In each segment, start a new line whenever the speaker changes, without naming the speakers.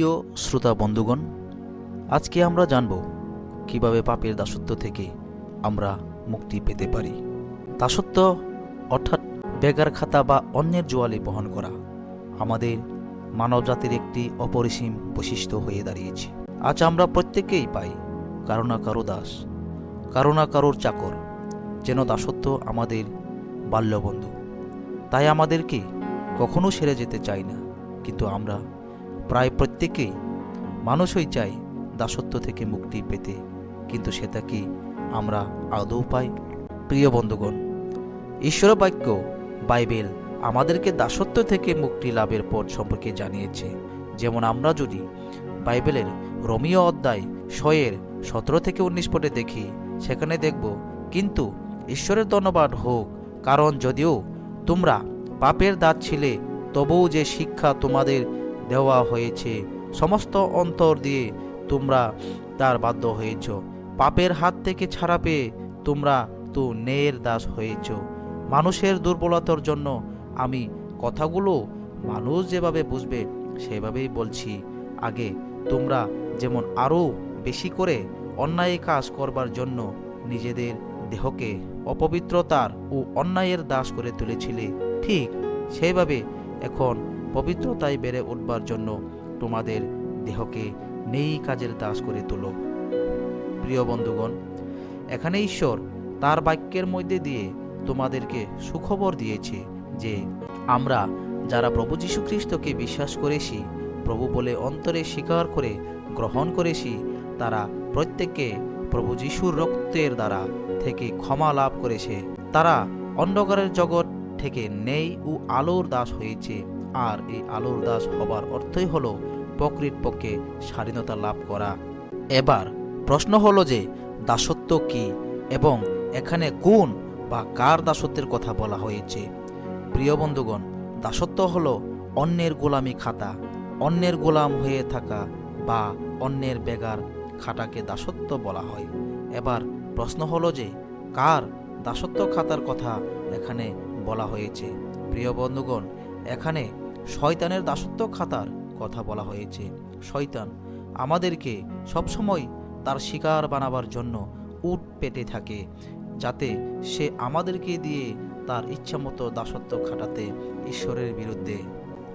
প্রিয় শ্রোতা বন্ধুগণ, আজকে আমরা জানব কীভাবে পাপের দাসত্ব থেকে আমরা মুক্তি পেতে পারি। দাসত্ব অর্থাৎ বেগার খাতা বা অন্যের জোয়ালে বহন করা আমাদের মানব জাতির একটি অপরিসীম বৈশিষ্ট্য হয়ে দাঁড়িয়েছে। আজ আমরা প্রত্যেকেই পাই কারও না কারও দাস, কারও না কারোর চাকর, যেন দাসত্ব আমাদের বাল্যবন্ধু। তাই আমাদেরকে কখনো সেরে যেতে চাই না, কিন্তু আমরা প্রায় প্রত্যেকেই মানুষই চাই দাসত্ব থেকে মুক্তি পেতে, কিন্তু সেটা কি আমরা আদৌ পাই? প্রিয় বন্ধুগণ, ঈশ্বর বাক্য বাইবেল আমাদেরকে দাসত্ব থেকে মুক্তি লাভের পথ সম্পর্কে জানিয়েছে। যেমন আমরা যদি বাইবেলের রোমিও অধ্যায় শয়ের সতেরো থেকে উনিশ পদে দেখি, সেখানে দেখব, কিন্তু ঈশ্বরের ধন্যবাদ হোক, কারণ যদিও তোমরা পাপের দাঁত ছিলে, তবুও যে শিক্ষা তোমাদের দেওয়া হয়েছে। সমস্ত অন্তর দিয়ে তোমরা তার বাধ্য হয়েছ। পাপের হাত থেকে ছাড়া পেয়ে তোমরা তো ন্যায়ের দাস হয়েছ। মানুষের দুর্বলতার জন্য আমি কথাগুলো মানুষ যেভাবে বুঝবে, সেভাবেই বলছি। আগে তোমরা যেমন আরও বেশি করে অন্যায় কাজ করবার জন্য নিজেদের দেহকে অপবিত্রতার ও অন্যায়ের দাস করে তুলেছিলে, ঠিক সেইভাবে এখন পবিত্রতায় বেড়ে উঠবার জন্য তোমাদের দেহকে নেই কাজের দাস করে তোলো। প্রিয় বন্ধুগণ, এখানে ঈশ্বর তার বাক্যের মধ্যে দিয়ে তোমাদেরকে সুখবর দিয়েছে যে আমরা যারা প্রভু যীশু খ্রিস্টকে বিশ্বাস করেছি, প্রভু বলে অন্তরে স্বীকার করে গ্রহণ করেছি, তারা প্রত্যেককে প্রভু যিশুর রক্তের দ্বারা থেকে ক্ষমা লাভ করেছে। তারা অন্ধকারের জগৎ থেকে নেই ও আলোর দাস হয়েছে। আর এই আলোর দাস হবার অর্থই হল হলো প্রকৃতপক্ষে স্বাধীনতা লাভ করা। এবার প্রশ্ন হলো যে, দাসত্ব কি এবং এখানে কোন বা কার দাসত্বের কথা বলা হয়েছে? প্রিয় বন্ধুগণ, দাসত্ব হলো অন্যের গোলামি খাতা, অন্যের গোলাম হয়ে থাকা বা অন্যের বেগার খাটাকে দাসত্ব বলা হয়। এবার প্রশ্ন হলো যে, কার দাসত্ব খাতার কথা এখানে বলা হয়েছে? প্রিয় বন্ধুগণ, এখানে শয়তানের দাসত্ব খাতার কথা বলা হয়েছে। শয়তান আমাদেরকে সবসময় তার শিকার বানাবার জন্য উট পেতে থাকে, যাতে সে আমাদেরকে দিয়ে তার ইচ্ছামতো দাসত্ব খাটাতে ঈশ্বরের বিরুদ্ধে।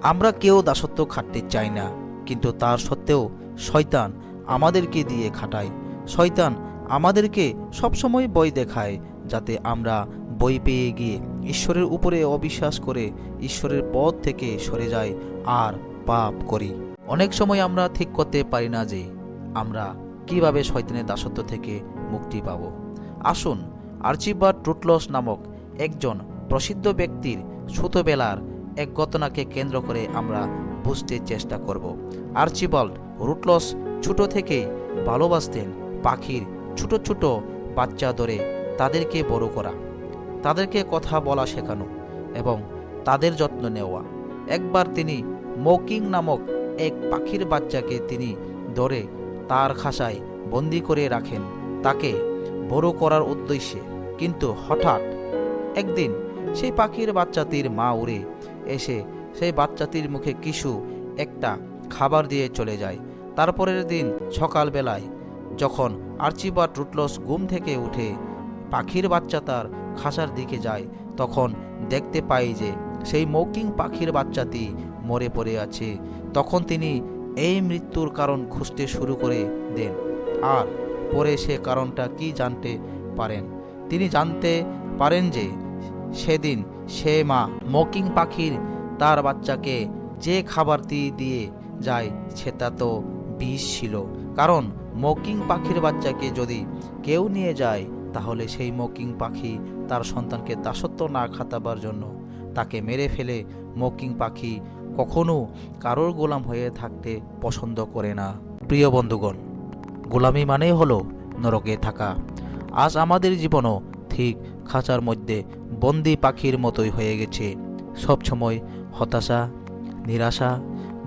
আমরা কেউ দাসত্ব খাটতে চাই না, কিন্তু তার সত্ত্বেও শয়তান আমাদেরকে দিয়ে খাটায়। শয়তান আমাদেরকে সবসময় বই দেখায়, যাতে আমরা বই পেয়ে গিয়ে ঈশ্বরের উপরে অবিশ্বাস করে ঈশ্বরের পথ থেকে সরে যাই আর পাপ করি। অনেক সময় আমরা ঠিক করতে পারি না যে আমরা কীভাবে শয়তানের দাসত্ব থেকে মুক্তি পাব। আসুন আর্চিবার্ট টুটলস নামক একজন প্রসিদ্ধ ব্যক্তির ছোটবেলার এক ঘটনাকে কেন্দ্র করে আমরা বুঝতে চেষ্টা করব। আর্চিবাল্ড রুটলস ছোট থেকে ভালোবাসতেন পাখির ছোট ছোট বাচ্চা ধরে তাদেরকে বড় করা। তাদেরকে কথা বলা শেখানো এবং তাদের যত্ন নেওয়া। একবার তিনি মৌকিং নামক এক পাখির বাচ্চাকে তিনি ধরে তার খাসায় বন্দি করে রাখেন। তাকে বড় করার উদ্দেশ্যে। কিন্তু হঠাৎ একদিন সেই পাখির বাচ্চাটির মা উড়ে এসে সেই বাচ্চাটির মুখে কিছু একটা খাবার দিয়ে চলে যায়। তারপরের দিন সকালবেলায় যখন আর্চিবার্ট রুটলস ঘুম থেকে উঠে পাখির বাচ্চা তার খাসার দিকে যায়, তখন দেখতে পাই যে সেই মৌকিং পাখির বাচ্চাটি মরে পড়ে আছে। তখন তিনি এই মৃত্যুর কারণ খুঁজতে শুরু করে দেন। আর পরে সে কারণটা কি জানতে পারেন? তিনি জানতে পারেন যে সেদিন সে মা মকিং পাখির তার বাচ্চাকে যে খাবারটি দিয়ে যায় সেটা তো বিষ ছিল। কারণ মকিং পাখির বাচ্চাকে যদি কেউ নিয়ে যায়, তাহলে সেই মকিং পাখি তার সন্তানকে দাসত্ব না খাতাবার জন্য। তাকে মেরে ফেলে মকিং পাখি কখনো কারোর গোলাম হয়ে থাকতে পছন্দ করে না। প্রিয় বন্ধুগণ, গোলামি মানেই হলো নরকে থাকা। আজ আমাদের জীবনও ঠিক খাঁচার মধ্যে বন্দি পাখির মতোই হয়ে গেছে। সবসময় হতাশা, নিরাশা,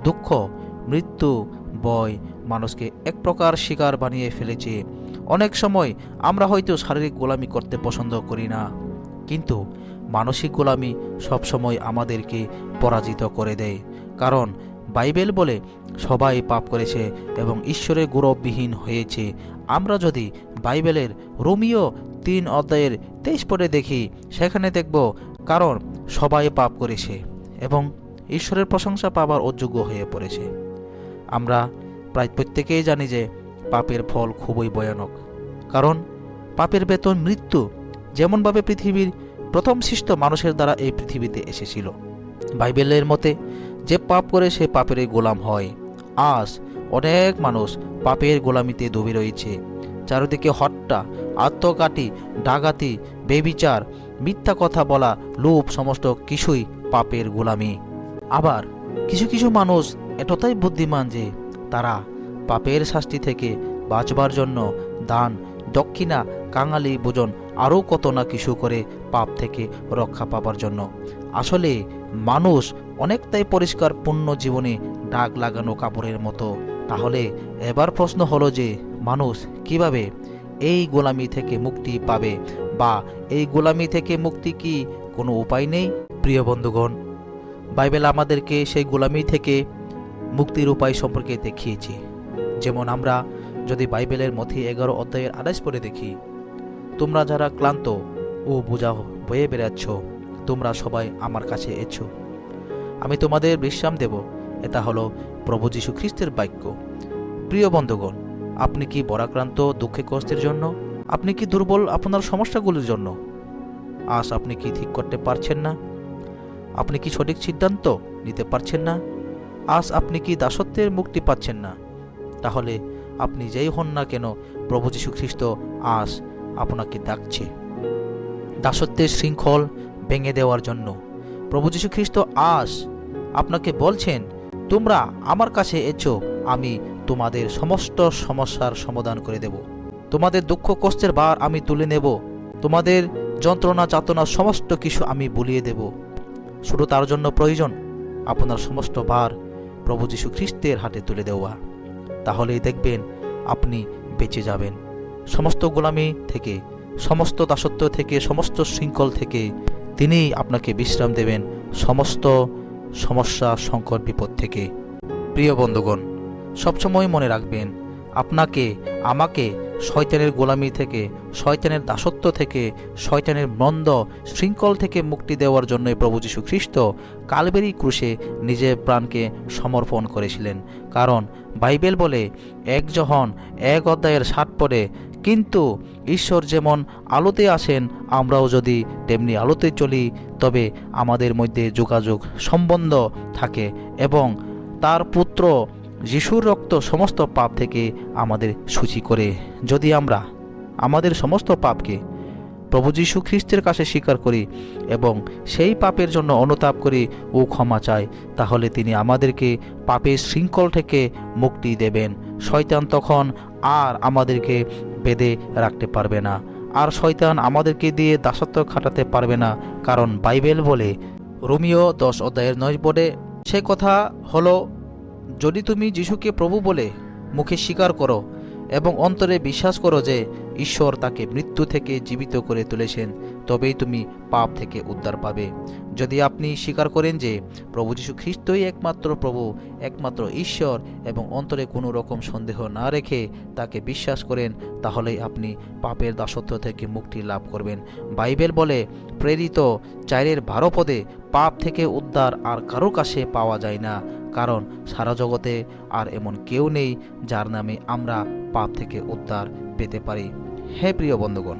দুঃখ, মৃত্যু বয় মানুষকে এক প্রকার শিকার বানিয়ে ফেলেছে। অনেক সময় আমরা হয়তো শারীরিক গোলামি করতে পছন্দ করি না। কিন্তু মানসিক গোলামি সবসময় আমাদেরকে পরাজিত করে দেয়। কারণ বাইবেল বলে, সবাই পাপ করেছে এবং ঈশ্বরের গৌরববিহীন হয়েছে। আমরা যদি বাইবেলের রোমিও তিন অধ্যায়ের তেইশ পরে দেখি, সেখানে দেখব, কারণ সবাই পাপ করেছে এবং ঈশ্বরের প্রশংসা পাবার অযোগ্য হয়ে পড়েছে। আমরা প্রায় প্রত্যেকেই জানি যে পাপের ফল খুবই ভয়ানক। কারণ পাপের বেতন মৃত্যু যেমনভাবে পৃথিবীর প্রথম সৃষ্ট মানুষের দ্বারা এই পৃথিবীতে এসেছিল। বাইবেলের মতে, যে পাপ করে সে পাপের গোলাম হয়। আজ অনেক মানুষ পাপের গোলামিতে ডুবে রয়েছে। চারিদিকে হট্টা, আত্মঘাতী, ডাকাতি, বেবিচার, মিথ্যা কথা বলা, লোভ সমস্ত কিছুই পাপের গোলামি। আবার কিছু কিছু মানুষ এতটাই বুদ্ধিমান যে তারা পাপের শাস্তি থেকে বাঁচবার জন্য দান, দক্ষিণা, কাঙালি ভোজন আরও কত না কিছু করে পাপ থেকে রক্ষা পাবার জন্য। আসলে মানুষ অনেকটাই পরিষ্কার পূর্ণ জীবনে ডাক লাগানো কাপড়ের মতো। তাহলে এবার প্রশ্ন হলো যে, মানুষ কীভাবে এই গোলামি থেকে মুক্তি পাবে বা এই গোলামি থেকে মুক্তি কি কোনো উপায় নেই? প্রিয় বন্ধুগণ, বাইবেল আমাদেরকে সেই গোলামি থেকে মুক্তির উপায় সম্পর্কে দেখিয়েছে। যেমন আমরা যদি বাইবেলের মথি এগারো অধ্যায়ের আঠাশ পরে দেখি, তোমরা যারা ক্লান্ত ও বোঝা বয়ে বেড়াচ্ছ, তোমরা সবাই আমার কাছে এছো আমি তোমাদের বিশ্রাম দেব। এটা হলো প্রভু যীশু খ্রিস্টের বাক্য। প্রিয় বন্ধুগণ, আপনি কি বরাক্রান্ত দুঃখে কষ্টের জন্য? আপনি কি দুর্বল, আপনার সমস্যাগুলির জন্য? আজ আপনি কি ঠিক করতে পারছেন না? আপনি কি সঠিক সিদ্ধান্ত নিতে পারছেন না? আজ আপনি কি দাসত্বের মুক্তি পাচ্ছেন না? তাহলে আপনি যেই হন না কেন, প্রভু যীশু খ্রিস্ট আজ আপনাকে ডাকছে। দাসত্বের শৃঙ্খল ভেঙে দেওয়ার জন্য। প্রভু যীশু খ্রিস্ট আজ আপনাকে বলছেন, তোমরা আমার কাছে এছো আমি তোমাদের সমস্ত সমস্যার সমাধান করে দেব। তোমাদের দুঃখ কষ্টের বার আমি তুলে নেব। তোমাদের যন্ত্রণা, যাতনা, সমস্ত কিছু আমি বলিয়ে দেব। শুধু তার জন্য প্রয়োজন, আপনার সমস্ত বার প্রভু যীশু খ্রিস্টের হাতে তুলে দেওয়া। তাহলেই দেখবেন আপনি বেঁচে যাবেন। সমস্ত গোলামি থেকে, সমস্ত দাসত্ব থেকে, সমস্ত শৃঙ্খল থেকে তিনি আপনাকে বিশ্রাম দেবেন সমস্ত সমস্যা, সংকট, বিপদ থেকে। প্রিয় বন্ধুগণ, সবসময় মনে রাখবেন, আপনাকে, আমাকে শয়তানের গোলামি থেকে, শয়তানের দাসত্ব থেকে, শয়তানের মন্দ শৃঙ্খল থেকে মুক্তি দেওয়ার জন্যই প্রভু যীশু খ্রিস্ট কালবেরি ক্রুশে নিজের প্রাণকে সমর্পণ করেছিলেন। কারণ বাইবেল বলে, এক যখন এক অধ্যায়ের ষাট পরে কিন্তু ঈশ্বর যেমন আলোতে আসেন আমরাও যদি তেমনি আলোতে চলি, তবে আমাদের মধ্যে যোগাযোগ, সম্বন্ধ থাকে এবং তার পুত্র যিশুর রক্ত সমস্ত পাপ থেকে আমাদের সূচি করে। যদি আমরা আমাদের সমস্ত পাপকে প্রভু যীশু খ্রিস্টের কাছে স্বীকার করি এবং সেই পাপের জন্য অনুতাপ করি ও ক্ষমা চাই, তাহলে তিনি আমাদেরকে পাপের শৃঙ্খল থেকে মুক্তি দেবেন। শয়তান তখন আর আমাদেরকে বেঁধে রাখতে পারবে না। আর শয়তান আমাদেরকে দিয়ে দাসত্ব খাটাতে পারবে না, কারণ বাইবেল বলে, রোমিও দশ অধ্যায়ের নয় বোর্ডে সে কথা হলো যদি তুমি যিশুকে প্রভু বলে মুখে স্বীকার করো এবং অন্তরে বিশ্বাস করো যে ঈশ্বর তাকে মৃত্যু থেকে জীবিত করে তুলেছেন, তবেই তুমি পাপ থেকে উদ্ধার পাবে। যদি আপনি স্বীকার করেন যে প্রভু যীশু খ্রিস্টই একমাত্র প্রভু, একমাত্র ঈশ্বর এবং অন্তরে কোনো রকম সন্দেহ না রেখে তাকে বিশ্বাস করেন, তাহলেই আপনি পাপের দাসত্ব থেকে মুক্তি লাভ করবেন। বাইবেল বলে, প্রেরিত চাইরের বারো পদে পাপ থেকে উদ্ধার আর কারও কাছে পাওয়া যায় না, কারণ সারা জগতে আর এমন কেউ নেই যার নামে আমরা পাপ থেকে উদ্ধার পেতে পারি। হে প্রিয় বন্ধুগণ,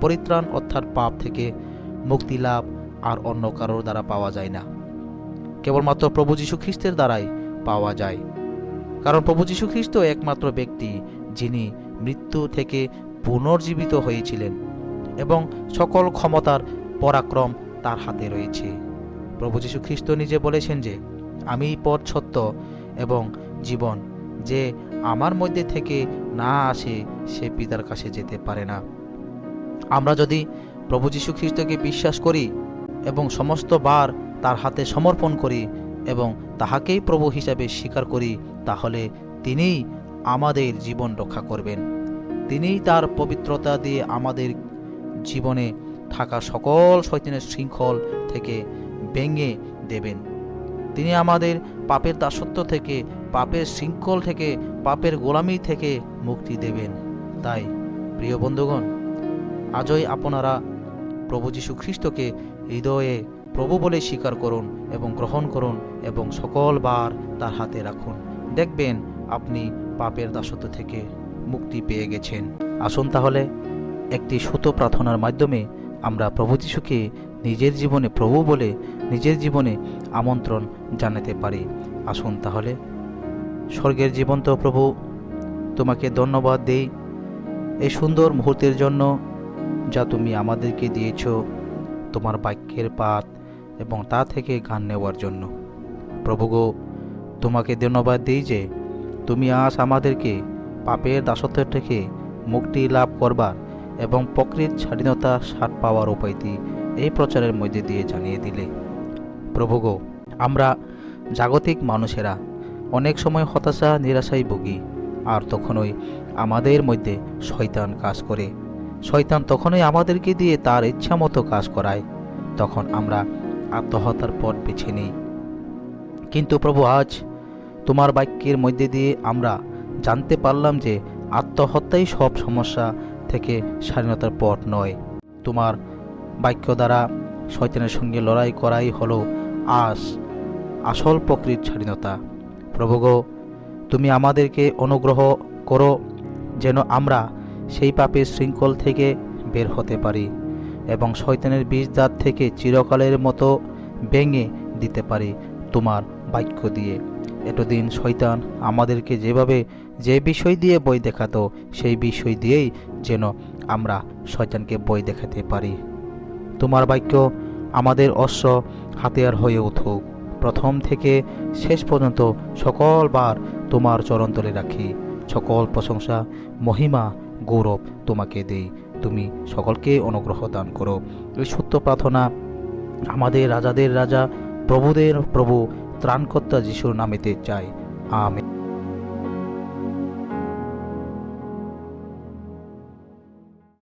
পরিত্রাণ অর্থাৎ পাপ থেকে মুক্তি লাভ আর অন্য কারোর দ্বারা পাওয়া যায় না। কেবলমাত্র প্রভু যীশু খ্রিস্টের দ্বারাই পাওয়া যায়। কারণ প্রভু যীশু খ্রিস্ট একমাত্র ব্যক্তি যিনি মৃত্যু থেকে পুনর্জীবিত হয়েছিলেন এবং সকল ক্ষমতার পরাক্রম তার হাতে রয়েছে। প্রভু যীশু খ্রিস্ট নিজে বলেছেন যে, আমি পথ সত্য এবং জীবন, যে আমার মধ্যে থেকে না আসে সে পিতার কাছে যেতে পারে না। আমরা যদি প্রভু যীশু খ্রিস্টকে বিশ্বাস করি এবং সমস্ত বার তার হাতে সমর্পণ করি এবং তাহাকেই প্রভু হিসাবে স্বীকার করি, তাহলে তিনিই আমাদের জীবন রক্ষা করবেন। তিনিই তার পবিত্রতা দিয়ে আমাদের জীবনে থাকা সকল শৈতানের শৃঙ্খল থেকে ভেঙে দেবেন। তিনি আমাদের পাপের দাসত্ব থেকে পাপের শৃঙ্খল থেকে, পাপের গোলামি থেকে মুক্তি দেবেন। তাই, প্রিয় বন্ধুগণ, আজই আপনারা প্রভু যীশু খ্রিস্টকে হৃদয়ে প্রভু বলে স্বীকার করুন এবং গ্রহণ করুন এবং সকল বার তার হাতে রাখুন। দেখবেন আপনি পাপের দাসত্ব থেকে মুক্তি পেয়ে গেছেন। আসুন তাহলে একটি সুত প্রার্থনার মাধ্যমে আমরা প্রভু যিশুকে নিজের জীবনে প্রভু বলে নিজের জীবনে আমন্ত্রণ জানাতে পারি। আসুন তাহলে স্বর্গের জীবন্ত প্রভু, তোমাকে ধন্যবাদ দেই এই সুন্দর মুহূর্তের জন্য যা তুমি আমাদেরকে দিয়েছ তোমার বাক্যের পাত এবং তা থেকে গান নেওয়ার জন্য। প্রভু গো, তোমাকে ধন্যবাদ দিই যে তুমি আজ আমাদেরকে পাপের দাসত্ব থেকে মুক্তি লাভ করবার এবং প্রকৃত স্বাধীনতা স্বাদ পাওয়ার উপায়টি এই প্রচারের মধ্যে দিয়ে জানিয়ে দিলে। প্রভু গো, আমরা জাগতিক মানুষেরা অনেক সময় হতাশা, নিরাশায় ভুগি। আর তখনই আমাদের মধ্যে শয়তান কাজ করে। শয়তান তখনই আমাদেরকে দিয়ে তার ইচ্ছা মতো কাজ করায়, তখন আমরা আত্মহত্যার পথ বেছে নিই। কিন্তু প্রভু, আজ তোমার বাক্যের মধ্যে দিয়ে আমরা জানতে পারলাম যে আত্মহত্যাই সব সমস্যা থেকে স্বাধীনতার পথ নয়। তোমার বাক্য দ্বারা শয়তানের সঙ্গে লড়াই করাই হলো আস আসল প্রকৃত স্বাধীনতা। প্রভু গো, তুমি আমাদেরকে অনুগ্রহ করো যেন আমরা সেই পাপের শৃঙ্খল থেকে বের হতে পারি এবং শয়তানের বীজ দাঁত থেকে চিরকালের মতো ভেঙে দিতে পারি তোমার বাক্য দিয়ে। এতদিন শয়তান আমাদেরকে যেভাবে যে বিষয় দিয়ে বই দেখাতো, সেই বিষয় দিয়েই যেন আমরা শয়তানকে বই দেখাতে পারি। তোমার বাক্য আমাদের অশ্ব হাতিয়ার হয়ে উঠুক। প্রথম থেকে শেষ পর্যন্ত সকলবার তোমার চরণতলে রাখি। সকল প্রশংসা, মহিমা, গৌরব তোমাকে দেই। তুমি সকলকে অনুগ্রহ দান করো। এই সত্য প্রার্থনা আমাদের রাজাদের রাজা, প্রভুদের প্রভু, ত্রাণকর্তা যিশুর নামেতে চাই। আমেন।